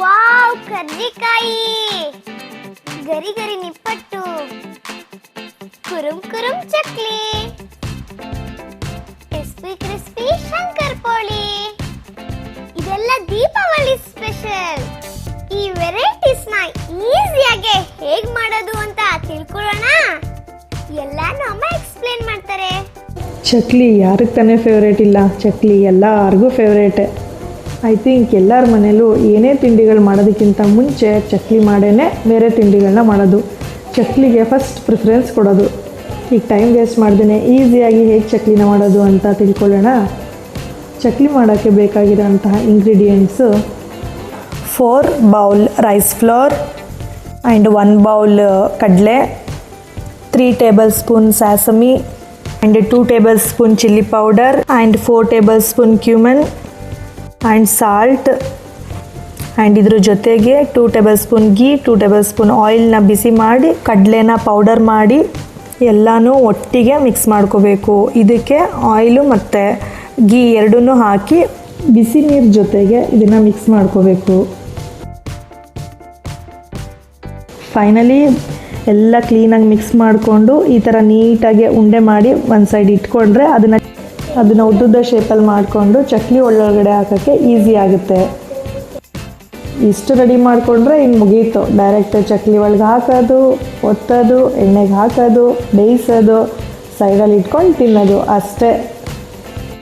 Wow karjikai ಗರಿ ಗರಿ ನಿಪ್ಪಟ್ಟು. ಕುರುಮ್ ಕುರುಮ್ chakli. Crispy crispy shankar poli. ಇದೆಲ್ಲ ದೀಪಾವಳಿ ಸ್ಪೆಷಲ್ ಈ ವೆರೈಟೀಸ್ನ ಈಸಿಯಾಗಿ ಹೇಗ್ ಮಾಡೋದು ಅಂತ ತಿಳ್ಕೊಳ್ಳೋಣ. ಎಲ್ಲ ಅಮ್ಮ ಎಕ್ಸ್ಪ್ಲೇನ್ ಮಾಡ್ತಾರೆ. ಚಕ್ಲಿ ಯಾರಿಗೆ ತಾನೇ ಫೇವ್ರೇಟ್ ಇಲ್ಲ? ಚಕ್ಲಿ ಎಲ್ಲರಿಗೂ ಫೇವ್ರೇಟೆ ಐ ಥಿಂಕ್ ಎಲ್ಲರ ಮನೇಲೂ ಏನೇ ತಿಂಡಿಗಳು ಮಾಡೋದಕ್ಕಿಂತ ಮುಂಚೆ ಚಕ್ಲಿ ಮಾಡೇ ಬೇರೆ ತಿಂಡಿಗಳನ್ನ ಮಾಡೋದು. ಚಕ್ಲಿಗೆ ಫಸ್ಟ್ ಪ್ರಿಫರೆನ್ಸ್ ಕೊಡೋದು. ಈಗ ಟೈಮ್ ವೇಸ್ಟ್ ಮಾಡ್ದೇ ಈಸಿಯಾಗಿ ಹೇಗೆ ಚಕ್ಲಿನ ಮಾಡೋದು ಅಂತ ತಿಳ್ಕೊಳ್ಳೋಣ. ಚಕ್ಲಿ ಮಾಡೋಕ್ಕೆ ಬೇಕಾಗಿರೋಂತಹ ingredients four bowl rice flour and one bowl ಕಡಲೆ three tablespoon sesame and two tablespoon chilli powder and four tablespoon cumin and salt and ಇದ್ರ ಜೊತೆಗೆ two tablespoon ghee two tablespoon ಆಯಿಲ್ನ ಬಿಸಿ ಮಾಡಿ, ಕಡಲೆನ ಪೌಡರ್ ಮಾಡಿ, ಎಲ್ಲನೂ ಒಟ್ಟಿಗೆ ಮಿಕ್ಸ್ ಮಾಡ್ಕೋಬೇಕು. ಇದಕ್ಕೆ ಆಯಿಲು ಮತ್ತು ಗೀ ಎರಡನ್ನೂ ಹಾಕಿ ಬಿಸಿ ನೀರು ಜೊತೆಗೆ ಇದನ್ನು ಮಿಕ್ಸ್ ಮಾಡ್ಕೋಬೇಕು. ಫೈನಲಿ ಎಲ್ಲ ಕ್ಲೀನಾಗಿ ಮಿಕ್ಸ್ ಮಾಡಿಕೊಂಡು ಈ ಥರ ನೀಟಾಗಿ ಉಂಡೆ ಮಾಡಿ ಒಂದು ಸೈಡ್ ಇಟ್ಕೊಂಡ್ರೆ ಅದನ್ನು ಅದನ್ನು ಉದ್ದುದ್ದ ಶೇಪಲ್ಲಿ ಮಾಡಿಕೊಂಡು ಚಕ್ಲಿ ಒಳಗಡೆ ಹಾಕೋಕ್ಕೆ ಈಸಿ ಆಗುತ್ತೆ. ಇಷ್ಟು ರೆಡಿ ಮಾಡಿಕೊಂಡ್ರೆ ಇನ್ನು ಮುಗೀತು. ಡೈರೆಕ್ಟ್ ಚಕ್ಲಿ ಒಳಗೆ ಹಾಕೋದು, ಒತ್ತೋದು, ಎಣ್ಣೆಗೆ ಹಾಕೋದು, ಬೇಯಿಸೋದು ಸೈಡಲ್ಲಿ ಇಟ್ಕೊಂಡು ತಿನ್ನೋದು ಅಷ್ಟೇ.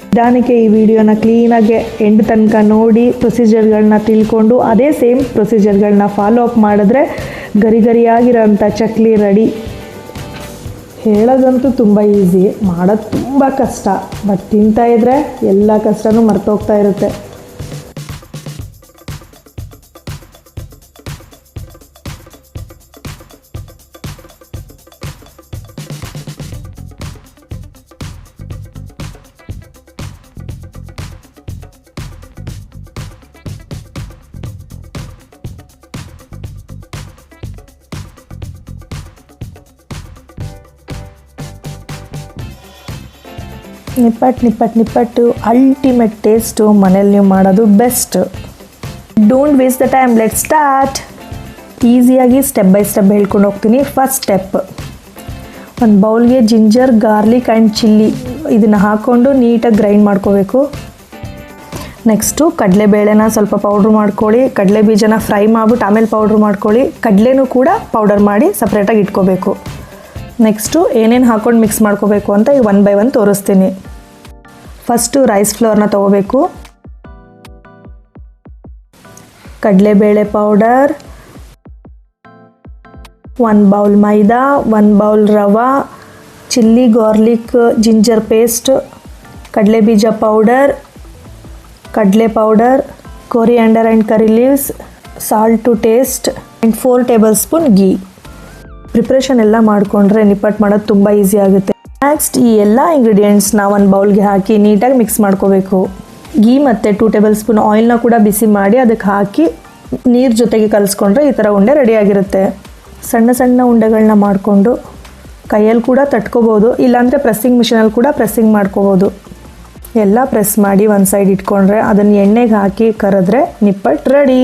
ನಿಧಾನಕ್ಕೆ ಈ ವಿಡಿಯೋನ ಕ್ಲೀನಾಗೆ ಎಂಡ್ ತನಕ ನೋಡಿ ಪ್ರೊಸೀಜರ್ಗಳನ್ನ ತಿಳ್ಕೊಂಡು ಅದೇ ಸೇಮ್ ಪ್ರೊಸೀಜರ್ಗಳನ್ನ ಫಾಲೋ ಅಪ್ ಮಾಡಿದ್ರೆ ಗರಿ ಗರಿಯಾಗಿರೋಂಥ ಚಕ್ಲಿ ರೆಡಿ ಹೇಳೋದಂತೂ ತುಂಬ ಈಸಿ ಮಾಡೋದು ತುಂಬ ಕಷ್ಟ. ಬಟ್ ತಿಂತಾ ಇದ್ರೆ ಎಲ್ಲ ಕಷ್ಟನೂ ಮರ್ತೋಗ್ತಾ ಇರುತ್ತೆ. ನಿಪ್ಪಟ್ಟು ನಿಪ್ಪಟ್ಟು ನಿಪ್ಪಟ್ಟು ಅಲ್ಟಿಮೇಟ್ ಟೇಸ್ಟು ಮನೇಲಿ ನೀವು ಮಾಡೋದು best don't waste the time let start ಈಸಿಯಾಗಿ ಸ್ಟೆಪ್ ಬೈ ಸ್ಟೆಪ್ ಹೇಳ್ಕೊಂಡು ಹೋಗ್ತೀನಿ. ಫಸ್ಟ್ ಸ್ಟೆಪ್ ಒಂದು ಬೌಲ್ಗೆ ಜಿಂಜರ್ ಗಾರ್ಲಿಕ್ ಆ್ಯಂಡ್ ಚಿಲ್ಲಿ ಇದನ್ನು ಹಾಕ್ಕೊಂಡು ನೀಟಾಗಿ ಗ್ರೈಂಡ್ ಮಾಡ್ಕೋಬೇಕು. ನೆಕ್ಸ್ಟು ಕಡಲೆಬೇಳೆನ ಸ್ವಲ್ಪ ಪೌಡ್ರ್ ಮಾಡ್ಕೊಳ್ಳಿ. ಕಡಲೆ ಬೀಜನ ಫ್ರೈ ಮಾಡ್ಬಿಟ್ಟು ಆಮೇಲೆ ಪೌಡ್ರ್ ಮಾಡ್ಕೊಳ್ಳಿ. ಕಡಲೆನೂ ಕೂಡ ಪೌಡರ್ ಮಾಡಿ ಸಪ್ರೇಟಾಗಿ ಇಟ್ಕೋಬೇಕು. ನೆಕ್ಸ್ಟು ಏನೇನು ಹಾಕ್ಕೊಂಡು ಮಿಕ್ಸ್ ಮಾಡ್ಕೋಬೇಕು ಅಂತ ಈಗ ಒನ್ ಬೈ ಒನ್ ತೋರಿಸ್ತೀನಿ. ಫಸ್ಟು ರೈಸ್ ಫ್ಲೋರ್ನ ತೊಗೋಬೇಕು. ಕಡಲೆಬೇಳೆ powder one bowl maida one bowl rava chilli garlic ginger paste ಕಡಲೆ ಬೀಜ ಪೌಡರ್ ಕಡಲೆ powder coriander and curry leaves salt to taste and four tablespoon ghee preparation ಎಲ್ಲ ಮಾಡಿಕೊಂಡ್ರೆ ನಿಪ್ಪಟ್ಟು ಮಾಡೋದು ತುಂಬ ಈಸಿ ಆಗುತ್ತೆ. ನೆಕ್ಸ್ಟ್ ಈ ಎಲ್ಲ ಇಂಗ್ರೀಡಿಯೆಂಟ್ಸ್ನ ಒಂದು ಬೌಲ್ಗೆ ಹಾಕಿ ನೀಟಾಗಿ ಮಿಕ್ಸ್ ಮಾಡ್ಕೋಬೇಕು. ಗೀ ಮತ್ತು ಟೂ ಟೇಬಲ್ ಸ್ಪೂನ್ ಆಯಿಲ್ನ ಕೂಡ ಬಿಸಿ ಮಾಡಿ ಅದಕ್ಕೆ ಹಾಕಿ ನೀರು ಜೊತೆಗೆ ಕಲಿಸ್ಕೊಂಡ್ರೆ ಈ ಥರ ಉಂಡೆ ರೆಡಿಯಾಗಿರುತ್ತೆ ಸಣ್ಣ ಸಣ್ಣ ಉಂಡೆಗಳನ್ನ ಮಾಡಿಕೊಂಡು ಕೈಯಲ್ಲಿ ಕೂಡ ತಟ್ಕೋಬೋದು, ಇಲ್ಲಾಂದರೆ ಪ್ರೆಸ್ಸಿಂಗ್ ಮಿಷಿನಲ್ಲಿ ಕೂಡ ಪ್ರೆಸ್ಸಿಂಗ್ ಮಾಡ್ಕೋಬೋದು. ಎಲ್ಲ ಪ್ರೆಸ್ ಮಾಡಿ ಒಂದು ಸೈಡ್ ಇಟ್ಕೊಂಡ್ರೆ ಅದನ್ನು ಎಣ್ಣೆಗೆ ಹಾಕಿ ಕರೆದ್ರೆ ನಿಪ್ಪಟ್ಟು ರೆಡಿ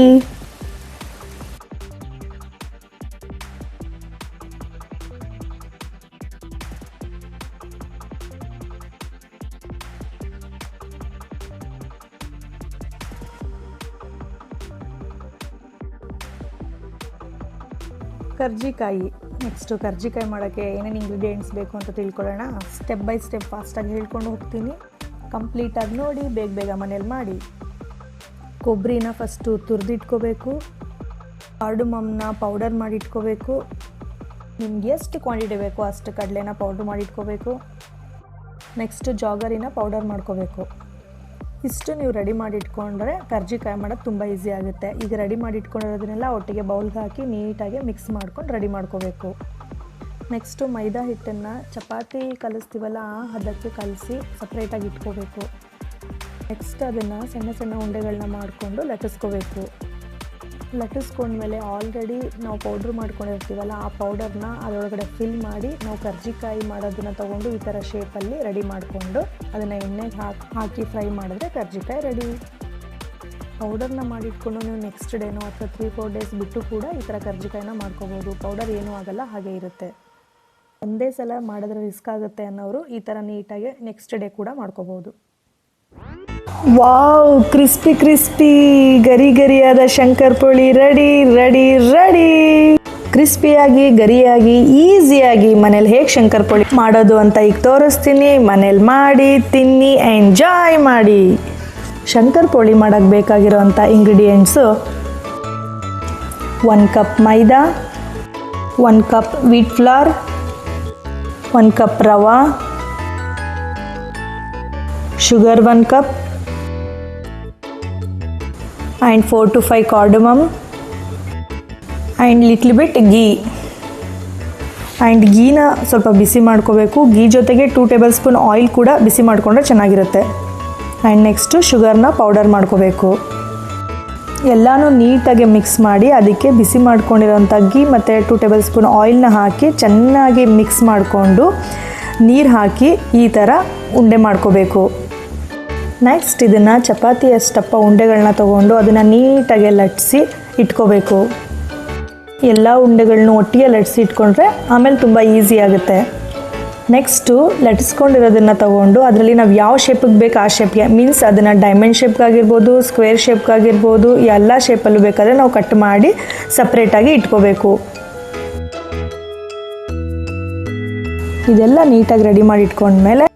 ಕರ್ಜಿಕಾಯಿ. ನೆಕ್ಸ್ಟು ಕರ್ಜಿಕಾಯಿ ಮಾಡೋಕ್ಕೆ ಏನೇನು ಇಂಗ್ರೀಡಿಯೆಂಟ್ಸ್ ಬೇಕು ಅಂತ ತಿಳ್ಕೊಳ್ಳೋಣ. ಸ್ಟೆಪ್ ಬೈ ಸ್ಟೆಪ್ ಫಾಸ್ಟಾಗಿ ಹೇಳ್ಕೊಂಡು ಹೋಗ್ತೀನಿ. ಕಂಪ್ಲೀಟಾಗಿ ನೋಡಿ, ಬೇಗ ಬೇಗ ಮನೇಲಿ ಮಾಡಿ. ಕೊಬ್ಬರಿನ ಫಸ್ಟು ತುರಿದಿಟ್ಕೋಬೇಕು. ಕಾರ್ಡುಮಮ್ನ ಪೌಡರ್ ಮಾಡಿ ಇಟ್ಕೋಬೇಕು ನಿಮ್ಗೆ ಎಷ್ಟು ಕ್ವಾಂಟಿಟಿ ಬೇಕು ಅಷ್ಟು ಕಡಲೆನ ಪೌಡ್ರ್ ಮಾಡಿಟ್ಕೋಬೇಕು. ನೆಕ್ಸ್ಟು ಜಾಗರಿನ ಪೌಡರ್ ಮಾಡ್ಕೋಬೇಕು. ಇಷ್ಟು ನೀವು ರೆಡಿ ಮಾಡಿ ಇಟ್ಕೊಂಡ್ರೆ ಕರ್ಜಿಕಾಯಿ ಮಾಡೋದು ತುಂಬ ಈಸಿ ಆಗುತ್ತೆ. ಈಗ ರೆಡಿ ಮಾಡಿ ಇಟ್ಕೊಂಡಿರೋದನ್ನೆಲ್ಲ ಒಟ್ಟಿಗೆ ಬೌಲ್ಗೆ ಹಾಕಿ ನೀಟಾಗಿ ಮಿಕ್ಸ್ ಮಾಡ್ಕೊಂಡು ರೆಡಿ ಮಾಡ್ಕೋಬೇಕು. ನೆಕ್ಸ್ಟು ಮೈದಾ ಹಿಟ್ಟನ್ನು ಚಪಾತಿ ಕಲಿಸ್ತೀವಲ್ಲ ಆ ಹದಕ್ಕೆ ಕಲಸಿ ಸಪ್ರೇಟಾಗಿ ಇಟ್ಕೋಬೇಕು. ನೆಕ್ಸ್ಟ್ ಅದನ್ನು ಸಣ್ಣ ಸಣ್ಣ ಉಂಡೆಗಳನ್ನ ಮಾಡಿಕೊಂಡು ಲಟ್ಟಿಸ್ಕೋಬೇಕು. ಲಟ್ಟಿಸ್ಕೊಂಡ್ಮೇಲೆ ಆಲ್ರೆಡಿ ನಾವು ಪೌಡ್ರ್ ಮಾಡ್ಕೊಂಡಿರ್ತೀವಲ್ಲ, ಆ ಪೌಡರ್ನ ಅದರೊಳಗಡೆ ಫಿಲ್ ಮಾಡಿ ನಾವು ಕರ್ಜಿಕಾಯಿ ಮಾಡೋದನ್ನು ತೊಗೊಂಡು ಈ ಥರ ಶೇಪಲ್ಲಿ ರೆಡಿ ಮಾಡಿಕೊಂಡು ಅದನ್ನು ಎಣ್ಣೆಗೆ ಹಾಕಿ ಹಾಕಿ ಫ್ರೈ ಮಾಡಿದ್ರೆ ಕರ್ಜಿಕಾಯಿ ರೆಡಿ ಪೌಡರ್ನ ಮಾಡಿಟ್ಕೊಂಡು ನೀವು ನೆಕ್ಸ್ಟ್ ಡೇನೋ ಅಥವಾ ತ್ರೀ ಫೋರ್ ಡೇಸ್ ಬಿಟ್ಟು ಕೂಡ ಈ ಥರ ಕರ್ಜಿಕಾಯಿನ ಮಾಡ್ಕೋಬೋದು. ಪೌಡರ್ ಏನೂ ಆಗಲ್ಲ, ಹಾಗೆ ಇರುತ್ತೆ. ಒಂದೇ ಸಲ ಮಾಡಿದ್ರೆ ರಿಸ್ಕ್ ಆಗುತ್ತೆ ಅನ್ನೋರು ಈ ಥರ ನೀಟಾಗಿ ನೆಕ್ಸ್ಟ್ ಡೇ ಕೂಡ ಮಾಡ್ಕೋಬೋದು. ವಾವ್, ಕ್ರಿಸ್ಪಿ ಕ್ರಿಸ್ಪಿ, ಗರಿ ಗರಿಯಾದ shankar poli, ready ready ready. ಕ್ರಿಸ್ಪಿಯಾಗಿ, ಗರಿಯಾಗಿ, ಈಸಿಯಾಗಿ ಮನೇಲಿ ಹೇಗೆ ಶಂಕರ್ ಪೋಳಿ ಮಾಡೋದು ಅಂತ ಈಗ ತೋರಿಸ್ತೀನಿ. ಮನೇಲಿ ಮಾಡಿ, ತಿನ್ನಿ, ಎಂಜಾಯ್ ಮಾಡಿ. ಶಂಕರ್ ಪೋಳಿ ಮಾಡೋಕ್ಕೆ ಬೇಕಾಗಿರೋಂಥ ingredients one cup maida one cup wheat flour one cup rava, sugar one cup and four to five cardamom and little bit ghee and ಗೀನ ಸ್ವಲ್ಪ ಬಿಸಿ ಮಾಡ್ಕೋಬೇಕು. ಗೀ ಜೊತೆಗೆ ಟೂ ಟೇಬಲ್ ಸ್ಪೂನ್ ಆಯಿಲ್ ಕೂಡ ಬಿಸಿ ಮಾಡಿಕೊಂಡ್ರೆ ಚೆನ್ನಾಗಿರುತ್ತೆ. ಆ್ಯಂಡ್ ನೆಕ್ಸ್ಟು ಶುಗರ್ನ ಪೌಡರ್ ಮಾಡ್ಕೋಬೇಕು. ಎಲ್ಲನೂ ನೀಟಾಗಿ ಮಿಕ್ಸ್ ಮಾಡಿ ಅದಕ್ಕೆ ಬಿಸಿ ಮಾಡ್ಕೊಂಡಿರೋಂಥ ಗೀ ಮತ್ತು ಟೂ ಟೇಬಲ್ ಸ್ಪೂನ್ ಆಯಿಲ್ನ ಹಾಕಿ ಚೆನ್ನಾಗಿ ಮಿಕ್ಸ್ ಮಾಡಿಕೊಂಡು ನೀರು ಹಾಕಿ ಈ ಥರ ಉಂಡೆ ಮಾಡ್ಕೋಬೇಕು. ನೆಕ್ಸ್ಟ್ ಇದನ್ನು ಚಪಾತಿಯ ಸ್ಟಪ್ಪ ಉಂಡೆಗಳನ್ನ ತೊಗೊಂಡು ಅದನ್ನು ನೀಟಾಗಿ ಲಟ್ಸಿ ಇಟ್ಕೋಬೇಕು. ಎಲ್ಲ ಉಂಡೆಗಳನ್ನೂ ಒಟ್ಟಿಗೆ ಲಟ್ಸಿ ಇಟ್ಕೊಂಡ್ರೆ ಆಮೇಲೆ ತುಂಬ ಈಸಿ ಆಗುತ್ತೆ. ನೆಕ್ಸ್ಟು ಲಟ್ಟಿಸ್ಕೊಂಡಿರೋದನ್ನು ತೊಗೊಂಡು ಅದರಲ್ಲಿ ನಾವು ಯಾವ ಶೇಪಿಗೆ ಬೇಕು ಆ ಶೇಪ್ಗೆ ಮೀನ್ಸ್ ಅದನ್ನು ಡೈಮಂಡ್ ಶೇಪ್ಗಾಗಿರ್ಬೋದು ಸ್ಕ್ವೇರ್ ಶೇಪ್ಗಾಗಿರ್ಬೋದು ಎಲ್ಲ ಶೇಪಲ್ಲೂ ಬೇಕಾದರೆ ನಾವು ಕಟ್ ಮಾಡಿ ಸಪ್ರೇಟಾಗಿ ಇಟ್ಕೋಬೇಕು. ಇದೆಲ್ಲ ನೀಟಾಗಿ ರೆಡಿ ಮಾಡಿ ಇಟ್ಕೊಂಡ್ಮೇಲೆ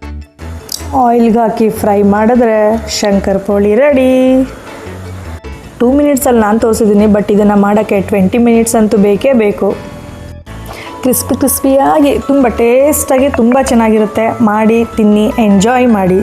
ಆಯಿಲ್ಗೆ ಹಾಕಿ ಫ್ರೈ ಮಾಡಿದ್ರೆ ಶಂಕರ್ ಪೋಳಿ ರೆಡಿ. ಟೂ ಮಿನಿಟ್ಸಲ್ಲಿ ನಾನು ತೋರಿಸಿದ್ದೀನಿ ಬಟ್ ಇದನ್ನು ಮಾಡೋಕ್ಕೆ ಟ್ವೆಂಟಿ ಮಿನಿಟ್ಸ್ ಅಂತೂ ಬೇಕೇ ಬೇಕು. ಕ್ರಿಸ್ಪಿ ಕ್ರಿಸ್ಪಿಯಾಗಿ ತುಂಬ ಟೇಸ್ಟಾಗಿ ತುಂಬ ಚೆನ್ನಾಗಿರುತ್ತೆ. ಮಾಡಿ, ತಿನ್ನಿ ಎಂಜಾಯ್ ಮಾಡಿ.